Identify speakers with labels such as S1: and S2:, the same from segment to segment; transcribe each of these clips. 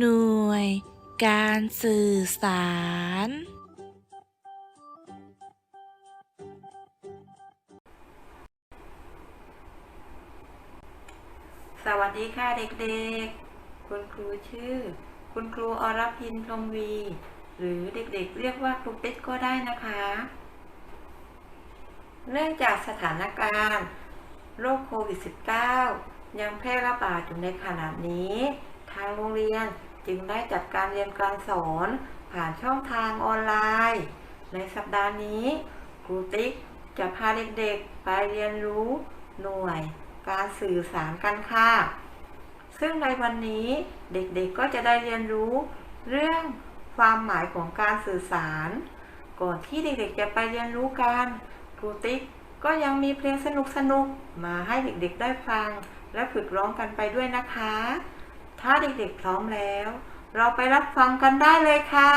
S1: หน่วยการสื่อสาร
S2: สวัสดีค่ะเด็กๆ คุณครูชื่อ คุณครูอรพินพรมวี หรือเด็กๆ เรียกว่าครูปิ๊กก็ได้นะคะ เนื่องจากสถานการณ์โรคโควิด -19 ยังแพร่ระบาดอยู่ในขณะนี้ ทางโรงเรียนจึงได้จัดการเรียนการสอนผ่านช่องทางออนไลน์ ในสัปดาห์นี้ครูติ๊กจะพาเด็กๆไปเรียนรู้หน่วยการสื่อสารกันค่ะ ซึ่งในวันนี้เด็กๆก็จะได้เรียนรู้เรื่องความหมายของการสื่อสาร ก่อนที่เด็กๆจะไปเรียนรู้กันครูติ๊กก็ยังมีเพลงสนุกๆ มาให้เด็กๆได้ฟัง และฝึกร้องกันไปด้วยนะคะ ถ้าเด็กๆพร้อมแล้ว เราไปรับฟังกันได้เลยค่ะ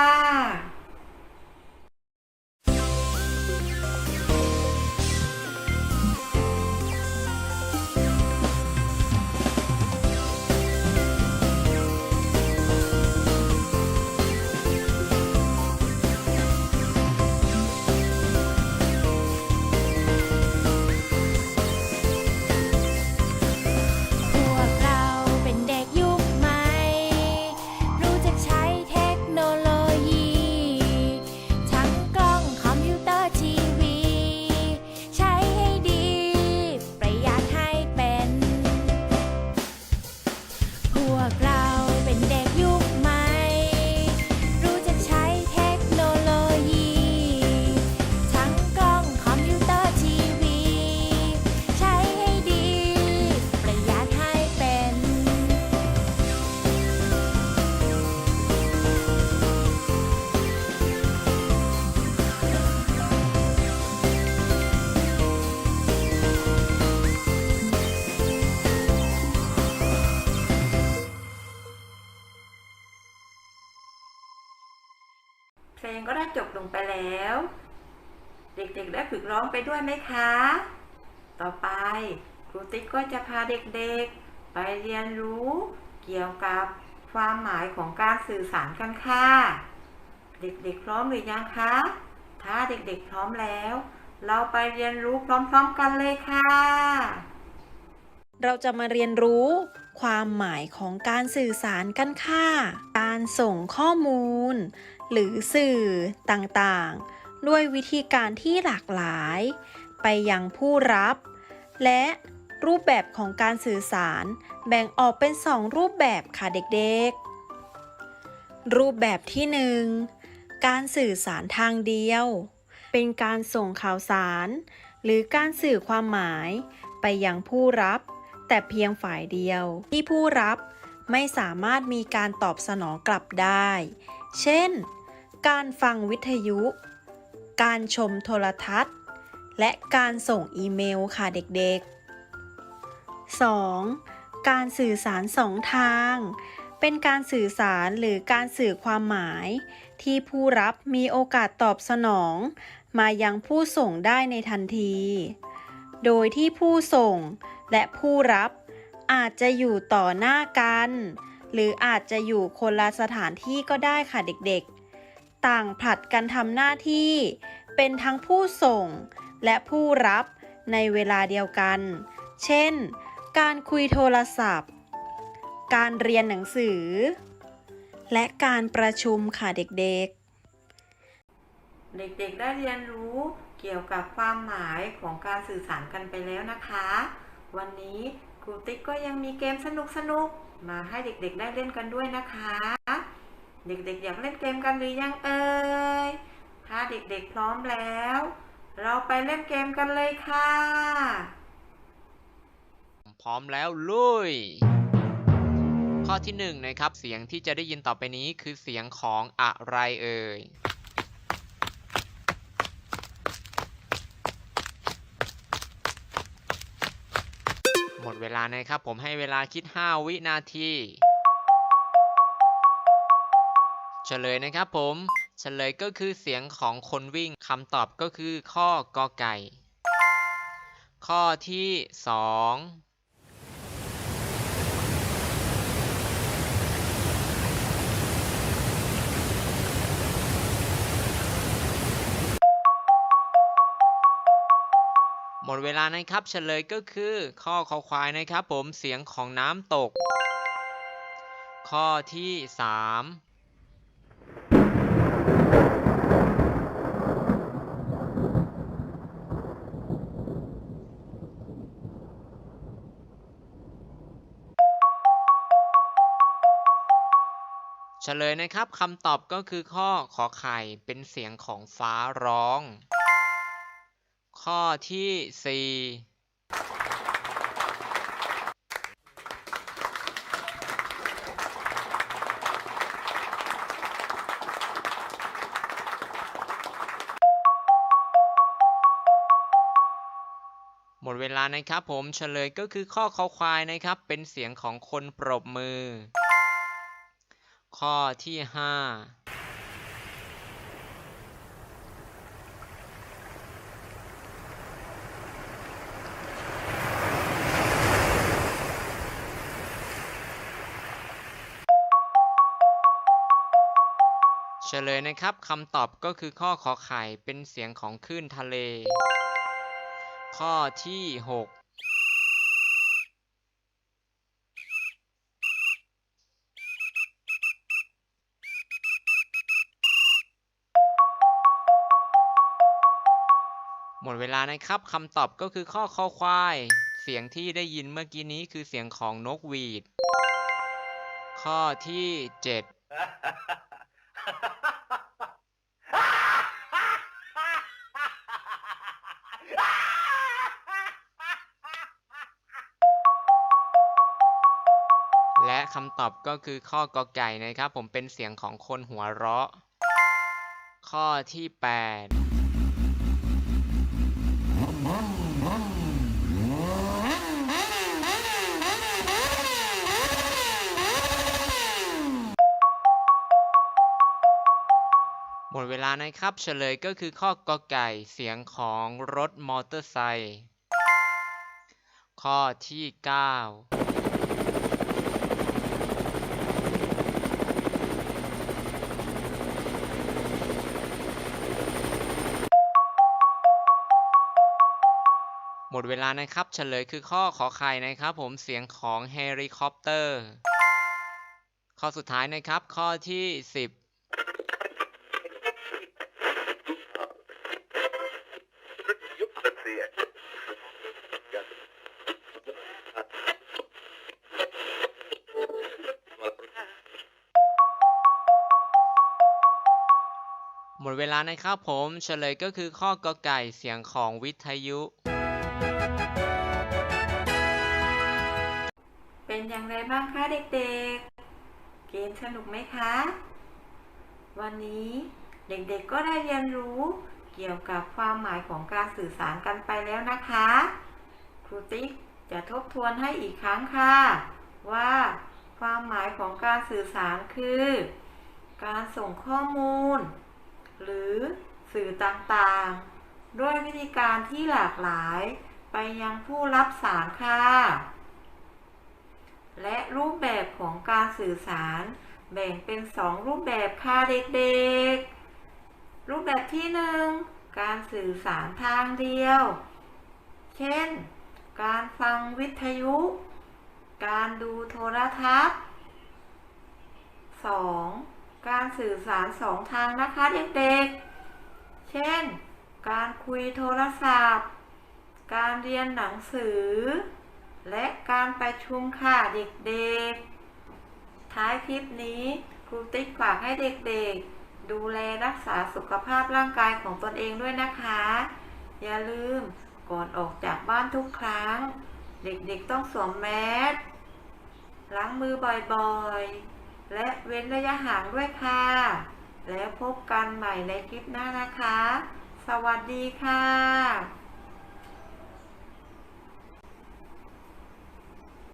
S3: ก็
S2: ได้จบลงไปแล้ว เด็กๆได้ฝึกร้องไปด้วยไหมคะ ต่อไปครูติ๊กก็จะพาเด็กๆ ไปเรียนรู้เกี่ยวกับความหมายของการสื่อสารกันค่ะ เด็กๆพร้อมหรือยังคะ ถ้าเด็กๆพร้อมแล้ว เราไปเรียนรู้พร้อมๆกันเลยค่ะ
S1: เราจะมาเรียนรู้ ความหมายของการสื่อสารกันค่ะ การส่งข้อมูล หรือสื่อต่างๆ ด้วยวิธีการที่หลากหลาย ไปยังผู้รับ และรูปแบบของการสื่อสารแบ่งออกเป็น 2 รูปแบบค่ะเด็กๆ รูปแบบที่ 1 การสื่อสารทางเดียว เป็นการส่งข่าวสาร หรือการสื่อความหมาย ไปยังผู้รับ แต่เพียงฝ่ายเดียว ที่ผู้รับไม่สามารถมีการตอบสนองกลับได้ เช่น การฟังวิทยุ การชมโทรทัศน์ และการส่งอีเมลค่ะเด็กๆ 2. การสื่อสารสองทาง เป็นการสื่อสารหรือการสื่อความหมาย ที่ผู้รับมีโอกาสตอบสนอง มายังผู้ส่งได้ในทันที โดยที่ผู้ส่งและผู้รับอาจจะอยู่ต่อหน้ากัน หรืออาจจะอยู่คนละสถานที่ก็ได้ค่ะเด็กๆ ต่างผลัดกันทำหน้าที่ เป็นทั้งผู้ส่งและผู้รับในเวลาเดียวกัน เช่น การคุยโทรศัพท์ การเรียนหนังสือ และการประชุมค่ะเด็กๆ
S2: เด็กๆได้เรียนรู้เกี่ยวกับความหมายของการสื่อสารกันไปแล้วนะคะ วันนี้ครูติ๊กก็ยังมีเกมสนุกๆ มาให้เด็กๆได้เล่นกันด้วยนะคะ เด็กๆ อยากเล่นเกมกันหรือยังเอ่ย ถ้าเด็กๆพร้อมแล้ว เราไปเล่นเกมกันเลยค่ะ
S4: พร้อมแล้วลุย ข้อที่หนึ่งนะครับ เสียงที่จะได้ยินต่อไปนี้คือเสียงของอะไรเอ่ย หมดเวลานะครับ ผมให้เวลาคิด 5 วินาที เฉลยนะครับผม เฉลยก็คือเสียงของคนวิ่งคำตอบก็คือข้อกอไก่ ข้อที่ 2หมดเวลานะครับเฉลยก็คือ ข้อคอควายนะครับผมเสียงของน้ำตก ข้อที่ 3 ฉลยนะครับคำตอบก็คือข้อขอไข่เป็นเสียงของฟ้าร้อง ข้อที่สี่หมดเวลานะครับผมเฉลยก็คือข้อคอควายนะครับ เป็นเสียงของคนปรบมือ ข้อที่ห้าเฉลยนะครับคำตอบก็คือข้อขอไข่เป็นเสียงของคลื่นทะเล ข้อที่ 6 มดเวลานะครับคำตอบก็คือข้อคอควาย เสียงที่ได้ยินเมื่อกี้นี้คือเสียงของนกหวีด ข้อที่เจ็ดและคำตอบก็คือข้อกอไก่นะครับ ผมเป็นเสียงของคนหัวเราะ ข้อที่ 8 ครับ เฉลยก็คือข้อกอไก่เสียงของรถมอเตอร์ไซค์ข้อที่ 9หมดเวลานะครับ เฉลยคือข้อขอไข่นะครับ ผมเสียงของเฮลิคอปเตอร์ ข้อสุดท้ายนะครับ ข้อที่ 10 เวลานะครับผมเฉลยก็คือข้อกอไก่เสียงของวิทยุ
S2: เป็นอย่างไรบ้างคะเด็กๆ เกมสนุกไหมคะ วันนี้เด็กๆก็ได้เรียนรู้เกี่ยวกับความหมายของการสื่อสารกันไปแล้วนะคะ ครูติ๊กจะทบทวนให้อีกครั้งค่ะ ว่าความหมายของการสื่อสารคือ การส่งข้อมูล หรือสื่อต่างๆ ด้วยวิธีการที่หลากหลายไปยังผู้รับสารค่ะ และรูปแบบของการสื่อสารแบ่งเป็นสองรูปแบบค่ะเด็กๆ รูปแบบที่หนึ่งการสื่อสารทางเดียว เช่น การฟังวิทยุ การดูโทรทัศน์ 2. การสื่อสารสองทางนะคะเด็กๆ เช่น การคุยโทรศัพท์ การเรียนหนังสือ และการประชุมค่ะเด็กๆ ท้ายคลิปนี้ครูติ๊กฝากให้เด็กๆ ดูแลรักษาสุขภาพร่างกายของตนเองด้วยนะคะ อย่าลืมก่อนออกจากบ้านทุกครั้ง เด็กๆต้องสวมแมสล้างมือบ่อยๆ และเว้นระยะห่างด้วยค่ะ แล้วพบกันใหม่ในคลิปหน้านะคะ สวัสดีค่ะ